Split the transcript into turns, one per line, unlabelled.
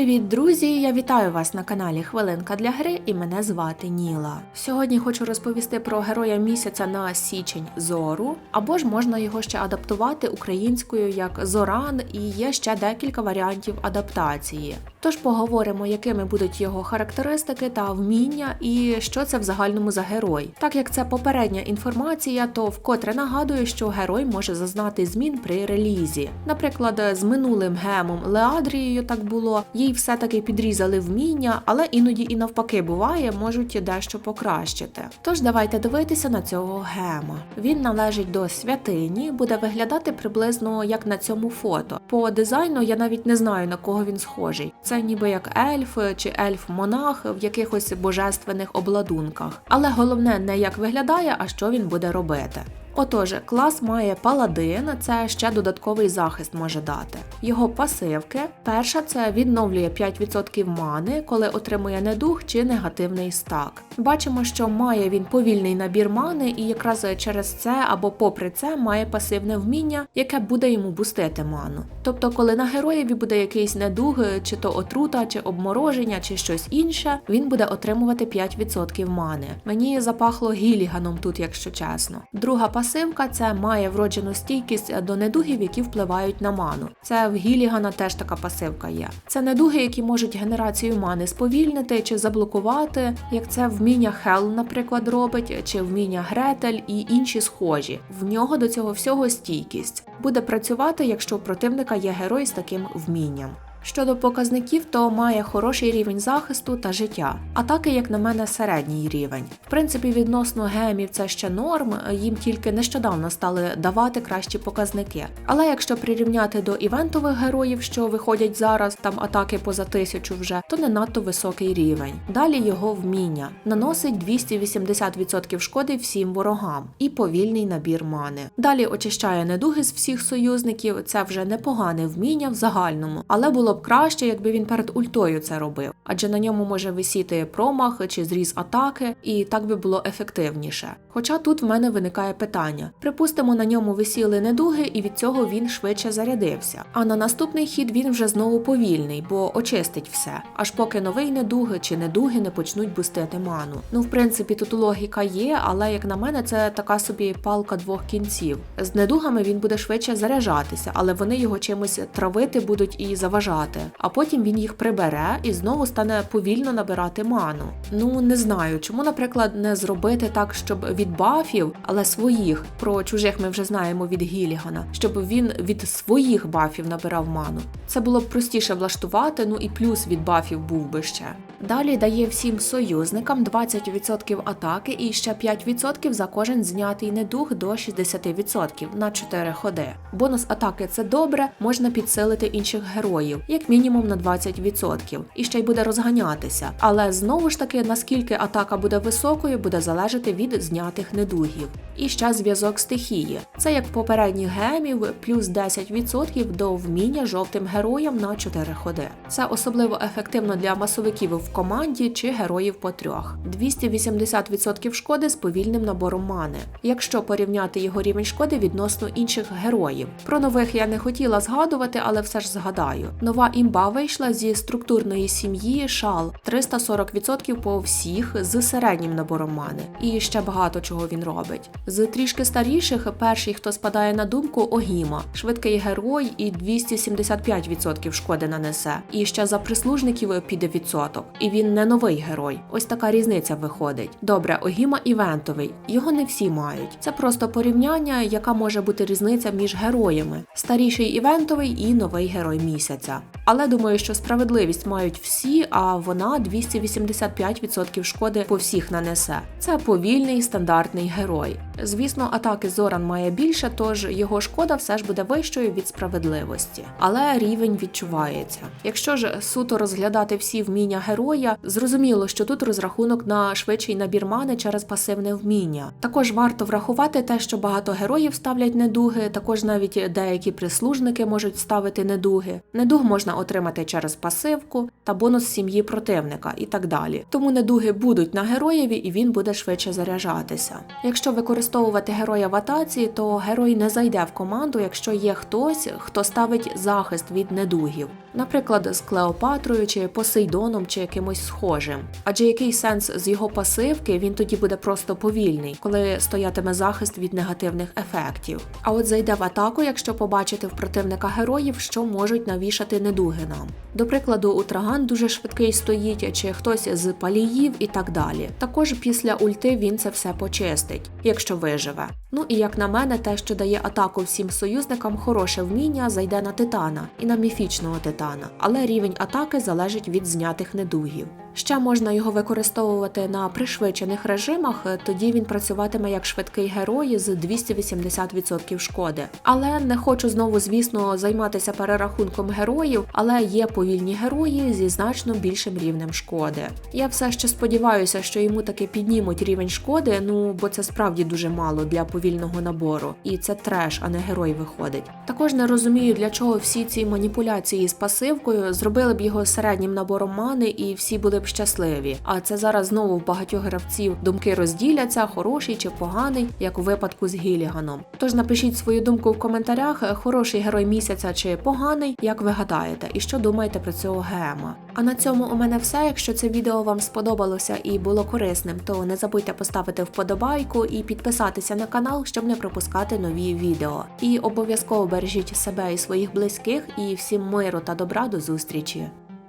привіт, друзі! Я вітаю вас на каналі Хвилинка для гри і мене звати Ніла. Сьогодні хочу розповісти про героя місяця на січень Зору, або ж можна його ще адаптувати українською як Зоран, і є ще декілька варіантів адаптації. Тож поговоримо, якими будуть його характеристики та вміння, і що це в загальному за герой. Так як це попередня інформація, то вкотре нагадую, що герой може зазнати змін при релізі. Наприклад, з минулим гемом Леадрією так було, їй все-таки підрізали вміння, але іноді і навпаки буває, можуть дещо покращити. Тож давайте дивитися на цього гема. Він належить до святині, буде виглядати приблизно як на цьому фото. По дизайну я навіть не знаю на кого він схожий. Це ніби як ельф чи ельф-монах в якихось божественних обладунках. Але головне не як виглядає, а що він буде робити. Отож, клас має паладин, це ще додатковий захист може дати. Його пасивки. Перша це відновлює 5% мани, коли отримує недух чи негативний стак. Бачимо, що має він повільний набір мани, і якраз через це або попри це має пасивне вміння, яке буде йому бустити ману. Тобто, коли на героєві буде якийсь недуг, чи то отрута, чи обмороження, чи щось інше, він буде отримувати 5% мани. Мені запахло гіліганом тут, якщо чесно. Друга пасивка це має вроджену стійкість до недугів, які впливають на ману. Це в Гілігана теж така пасивка є. Це недуги, які можуть генерацію мани сповільнити чи заблокувати, як це вміння Хел, наприклад, робить, чи вміння Гретель і інші схожі. В нього до цього всього стійкість. Буде працювати, якщо у противника є герой з таким вмінням. Щодо показників, то має хороший рівень захисту та життя. Атаки, як на мене, середній рівень. В принципі, відносно гемів це ще норм, їм тільки нещодавно стали давати кращі показники. Але якщо прирівняти до івентових героїв, що виходять зараз, там атаки поза тисячу вже, то не надто високий рівень. Далі його вміння наносить 280% шкоди всім ворогам і повільний набір мани. Далі очищає недуги з всіх союзників. Це вже непогане вміння в загальному, але було було б краще, якби він перед ультою це робив, адже на ньому може висіти промах чи зріз атаки, і так би було ефективніше. Хоча тут в мене виникає питання: припустимо, на ньому висіли недуги, і від цього він швидше зарядився. А на наступний хід він вже знову повільний, бо очистить все, аж поки новий недуги чи недуги не почнуть бустити ману. Ну, в принципі, тут логіка є, але як на мене, це така собі палка двох кінців. З недугами він буде швидше заряджатися, але вони його чимось травити будуть і заважати втрати, а потім він їх прибере і знову стане повільно набирати ману. Ну не знаю, чому, наприклад, не зробити так, щоб від бафів, але своїх про чужих ми вже знаємо від Гілігана, щоб він від своїх бафів набирав ману. Це було б простіше влаштувати, ну і плюс від бафів був би ще. Далі дає всім союзникам 20% атаки і ще 5% за кожен знятий недух до 60% на 4 ходи. Бонус атаки це добре, можна підсилити інших героїв, як мінімум на 20%, і ще й буде розганятися. Але знову ж таки, наскільки атака буде високою, буде залежати від знятих недугів. І ще зв'язок стихії. Це як попередніх гемів, плюс 10% до вміння жовтим героям на 4 ходи. Це особливо ефективно для масовиків в команді чи героїв по трьох. 280% шкоди з повільним набором мани, якщо порівняти його рівень шкоди відносно інших героїв. Про нових я не хотіла згадувати, але все ж згадаю. Нова імба вийшла зі структурної сім'ї шал 340% по всіх з середнім набором мани. І ще багато чого він робить. З трішки старіших перший, хто спадає на думку, Огіма, швидкий герой і 275% шкоди нанесе. І ще за прислужників піде відсоток. І він не новий герой. Ось така різниця виходить. Добре, Огіма івентовий, його не всі мають. Це просто порівняння, яка може бути різниця між героями: старіший івентовий і новий герой місяця. Але думаю, що справедливість мають всі, а вона 285% шкоди по всіх нанесе. Це повільний стандартний герой. Звісно, атаки Зоран має більше, тож його шкода все ж буде вищою від справедливості, але рівень відчувається. Якщо ж суто розглядати всі вміння героя, зрозуміло, що тут розрахунок на швидший набір мани через пасивне вміння. Також варто врахувати те, що багато героїв ставлять недуги, також навіть деякі прислужники можуть ставити недуги. Недуг можна отримати через пасивку та бонус сім'ї противника і так далі. Тому недуги будуть на героєві і він буде швидше заряджатися. Якщо використовувати героя в атаці, то герой не зайде в команду, якщо є хтось, хто ставить захист від недугів, наприклад, з Клеопатрою чи Посейдоном чи якимось схожим. Адже який сенс з його пасивки він тоді буде просто повільний, коли стоятиме захист від негативних ефектів. А от зайде в атаку, якщо побачити в противника героїв, що можуть навішати недуги нам. До прикладу, Утраган дуже швидкий стоїть, чи хтось з паліїв і так далі. Також після ульти він це все почистить, якщо виживе. Ну і як на мене, те, що дає атаку всім союзникам, хороше вміння зайде на титана і на міфічного титана, але рівень атаки залежить від знятих недугів. Ще можна його використовувати на пришвидшених режимах, тоді він працюватиме як швидкий герой з 280% шкоди. Але не хочу знову, звісно, займатися перерахунком героїв, але є повільні герої зі значно більшим рівнем шкоди. Я все ще сподіваюся, що йому таки піднімуть рівень шкоди, ну бо це справді дуже мало для повільного набору, і це треш, а не герой виходить. Також не розумію, для чого всі ці маніпуляції з пасивкою зробили б його середнім набором мани, і всі були б щасливі. А це зараз знову в багатьох гравців думки розділяться, хороший чи поганий, як у випадку з Гіліганом. Тож напишіть свою думку в коментарях, е, хороший герой місяця чи поганий, як ви гадаєте, і що думаєте про цього гема. А на цьому у мене все. Якщо це відео вам сподобалося і було корисним, то не забудьте поставити вподобайку і підписатися на канал, щоб не пропускати нові відео. І обов'язково бережіть себе і своїх близьких, і всім миру та добра до зустрічі.